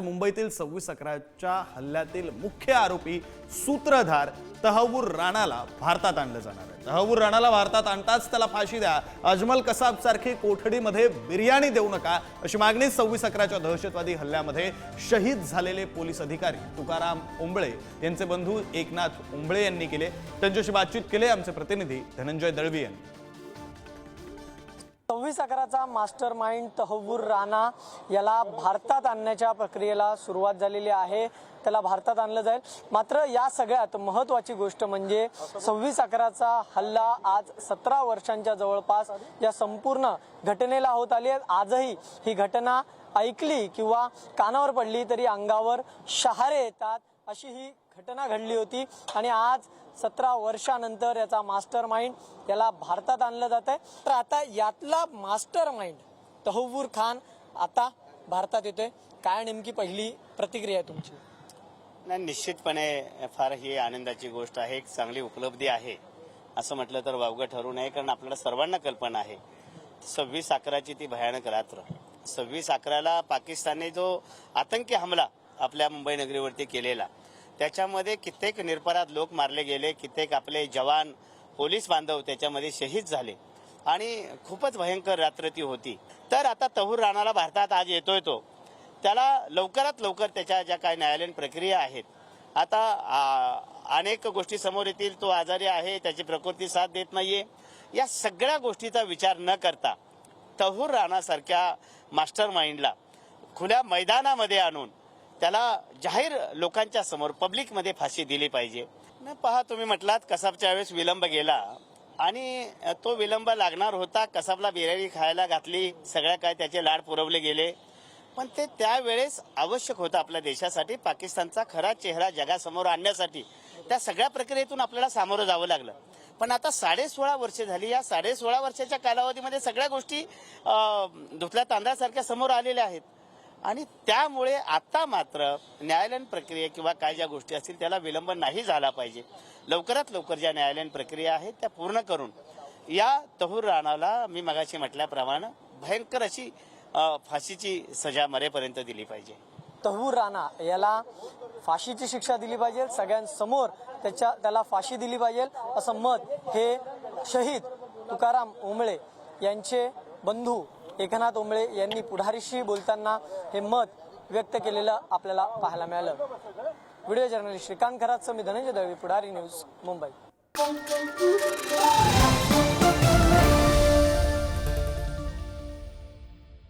मुंबईतील सव्वीस अकराच्या हल्ल्यातील मुख्य आरोपी सूत्रधार तहवूर राणाला भारतात आणलं जाणार आहे. तहवूर राणाला भारतात आणताच त्याला फाशी द्या. अजमल कसाब सारखी कोठडीमध्ये बिर्याणी देऊ नका अशी मागणी सव्वीस अकराच्या दहशतवादी हल्ल्यामध्ये शहीद झालेले पोलीस अधिकारी तुकाराम ओंबळे यांचे बंधू एकनाथ ओंबळे यांनी केले. त्यांच्याशी बातचीत केली आमचे प्रतिनिधी धनंजय दळवी यांनी. सव्वीस अकराचा मास्टर माइंड तहवूर राणा याला भारतात आणण्याच्या प्रक्रियेला सुरुवात झालेली आहे. त्याला भारतात आणलं जाईल. मात्र या सगळ्यात महत्वाची गोष्ट म्हणजे सव्वीस अकराचा हल्ला आज सतरा वर्षांच्या जवळपास या संपूर्ण घटनेला होत आली आहे. आजही ही घटना ऐकली किंवा कानावर पडली तरी अंगावर शहारे येतात अशी ही घटना घडली होती. आणि आज सतरा वर्षानंतर याचा मास्टर माइंड याला भारतात आणलं जात आहे तर आता यातला मास्टर माइंड तहवूर खान आता भारतात येतोय. काय नेमकी पहिली प्रतिक्रिया आहे तुमची? नाही निश्चितपणे फार ही आनंदाची गोष्ट आहे. एक चांगली उपलब्धी आहे असं म्हटलं तर वावगं ठरू नये कारण आपल्याला सर्वांना कल्पना आहे. सव्वीस अकराची ती भयानक रात्र. सव्वीस अकराला पाकिस्तानने जो आतंकी हमला आपल्या मुंबई नगरीवरती केलेला त्याच्यामध्ये कित्येक निरपराध लोक मारले गेले कित्येक आपले जवान पोलीस बांधव त्याच्यामध्ये शहीद झाले. आणि खूपच भयंकर रात्र ती होती. तर आता तहूर राणाला भारतात आज येतोय तो. त्याला लवकरात लवकर त्याच्या ज्या काही न्यायालयीन प्रक्रिया आहेत आता अनेक गोष्टी समोर येतील तो आजारी आहे त्याची प्रकृती साथ देत नाहीये. या सगळ्या गोष्टीचा विचार न करता तहूर राणासारख्या मास्टर माइंडला खुल्या मैदानामध्ये आणून त्याला जाहीर लोकांच्या समोर पब्लिकमध्ये फाशी दिली पाहिजे. न पहा तुम्ही म्हटलात कसाबच्या वेळेस विलंब गेला. आणि तो विलंब लागणार होता कसाबला बिर्याणी खायला घातली सगळ्या काय त्याचे लाड पुरवले गेले. पण ते त्यावेळेस आवश्यक होतं आपल्या देशासाठी पाकिस्तानचा खरा चेहरा जगासमोर आणण्यासाठी. त्या सगळ्या प्रक्रियेतून आपल्याला सामोरं जावं लागलं. पण आता साडे सोळा वर्षे झाली या साडे सोळा वर्षाच्या कालावधीमध्ये सगळ्या गोष्टी धुतल्या तांदळासारख्या समोर आलेल्या आहेत. आणि त्यामुळे आता मात्र न्यायालयीन प्रक्रिया किंवा काय ज्या गोष्टी असतील त्याला विलंब नाही झाला पाहिजे. लवकरात लवकर ज्या न्यायालयीन प्रक्रिया आहेत त्या पूर्ण करून या तहूर राणाला मी मगाशी म्हटल्याप्रमाणे भयंकर अशी फाशीची सजा मरेपर्यंत दिली पाहिजे. तहूर राणा याला फाशीची शिक्षा दिली पाहिजे. सगळ्यांसमोर त्याच्या त्याला फाशी दिली पाहिजे. असं मत हे शहीद तुकाराम ओंबळे यांचे बंधू एकनाथ ओंबळे यांनी पुढारीशी बोलताना हे मत व्यक्त केलेलं आपल्याला पाहायला मिळालं. व्हिडिओ जर्नलिस्ट श्रीकांत खरातचं मी धनंजय दळवी पुढारी न्यूज मुंबई.